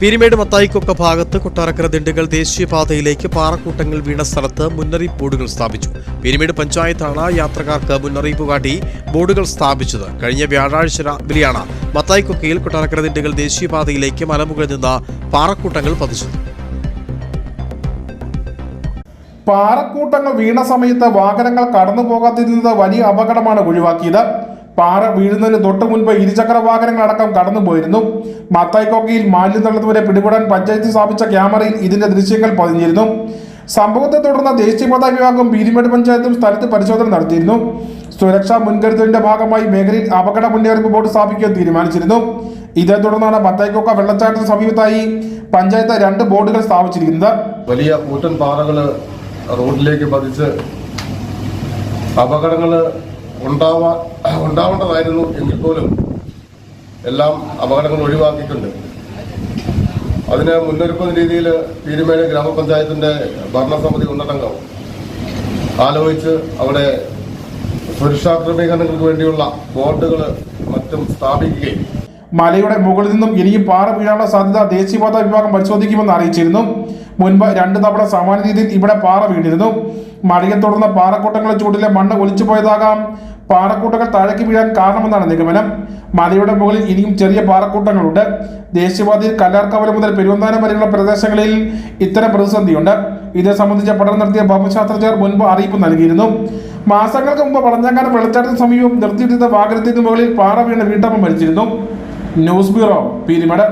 പീരിമേട് മത്തായിക്കൊക്ക ഭാഗത്ത് കൊട്ടാരക്കര ദിണ്ടുകൾ ദേശീയപാതയിലേക്ക് പാറക്കൂട്ടങ്ങൾ വീണ സ്ഥലത്ത് മുന്നറിയിപ്പ് ബോർഡുകൾ സ്ഥാപിച്ചു. പീരിമേട് പഞ്ചായത്താണ് യാത്രക്കാർക്ക് മുന്നറിയിപ്പ് കാട്ടി ബോർഡുകൾ സ്ഥാപിച്ചത്. കഴിഞ്ഞ വ്യാഴാഴ്ച രാവിലെയാണ് മത്തായിക്കൊക്കയിൽ കൊട്ടാരക്കര ദിണ്ടുകൾ ദേശീയപാതയിലേക്ക് മലമുകളിൽ നിന്ന് പാറക്കൂട്ടങ്ങൾ പതിച്ചത്. പാറക്കൂട്ടങ്ങൾ വീണ സമയത്ത് വാഹനങ്ങൾ കടന്നു പോകാതിരുന്നത് വലിയ അപകടമാണ് ഒഴിവാക്കിയത്. പാറ വീഴുന്നതിന് തൊട്ടു മുൻപ് ഇരുചക്ര വാഹനങ്ങളടക്കം കടന്നുപോയിരുന്നു. മത്തായിക്കോക്കയിൽ മാലിന്യം തള്ളുന്നവരെ പിടികൂടാൻ പഞ്ചായത്ത് സ്ഥാപിച്ച ക്യാമറയിൽ ഇതിന്റെ ദൃശ്യങ്ങൾ പതിഞ്ഞിരുന്നു. സംഭവത്തെ തുടർന്ന് ദേശീയപാത വിഭാഗം പീരിമേട് പഞ്ചായത്തും സ്ഥലത്ത് പരിശോധന നടത്തിയിരുന്നു. സുരക്ഷാ മുൻകരുതലിന്റെ ഭാഗമായി മേഖലയിൽ അപകട മുന്നറിയിപ്പ് ബോർഡ് സ്ഥാപിക്കാൻ തീരുമാനിച്ചിരുന്നു. ഇതേ തുടർന്നാണ് മത്തായിക്കോക്ക വെള്ളച്ചാട്ടത്തിന് സമീപത്തായി പഞ്ചായത്ത് രണ്ട് ബോർഡുകൾ സ്ഥാപിച്ചിരിക്കുന്നത്. വലിയ കൂറ്റൻ പാറകൾ റോഡിലേക്ക് പതിച്ച് അപകടങ്ങൾ ഉണ്ടാവാ ഉണ്ടാവേണ്ടതായിരുന്നു എങ്കിൽ പോലും എല്ലാം അപകടങ്ങൾ ഒഴിവാക്കിയിട്ടുണ്ട് അതിന് മുന്നൊരുക്കുന്ന രീതിയിൽ പീരുമേട് ഗ്രാമപഞ്ചായത്തിന്റെ ഭരണസമിതി ഉന്നതംഗം ആലോചിച്ച് അവിടെ സുരക്ഷാ ക്രമീകരണങ്ങൾക്ക് വേണ്ടിയുള്ള ബോർഡുകൾ മറ്റും സ്ഥാപിക്കുകയും മലയുടെ മുകളിൽ നിന്നും ഇനിയും പാറ വീഴാനുള്ള സാധ്യത ദേശീയപാത വിഭാഗം പരിശോധിക്കുമെന്ന് അറിയിച്ചിരുന്നു. മുൻപ് രണ്ട് തവണ സമാന രീതിയിൽ ഇവിടെ പാറ വീണിരുന്നു. മഴയെ തുടർന്ന് പാറക്കൂട്ടങ്ങളെ ചൂടിലെ മണ്ണ് ഒലിച്ചു പോയതാകാം. പാറക്കൂട്ടങ്ങൾ താഴേക്ക് വീഴാൻ കാരണമെന്നാണ് നിഗമനം. മലയുടെ മുകളിൽ ഇനിയും ചെറിയ പാറക്കൂട്ടങ്ങളുണ്ട്. ദേശീയപാതയിൽ കല്ലാർക്കാവലം മുതൽ പെരുവന്താനം വരെയുള്ള പ്രദേശങ്ങളിൽ ഇത്തരം പ്രതിസന്ധിയുണ്ട്. ഇത് സംബന്ധിച്ച പഠനം നടത്തിയ ഭൗമശാസ്ത്രജ്ഞർ മുൻപ് അറിയിപ്പ് നൽകിയിരുന്നു. മാസങ്ങൾക്ക് മുമ്പ് പടഞ്ഞാങ്കാനം വെള്ളച്ചാട്ടത്തിന് സമീപം നിർത്തിയിട്ടിരുന്ന വാഹനത്തിന് മുകളിൽ പാറ വീണ വീട്ടമ്മ മരിച്ചിരുന്നു. News bureau Peermade.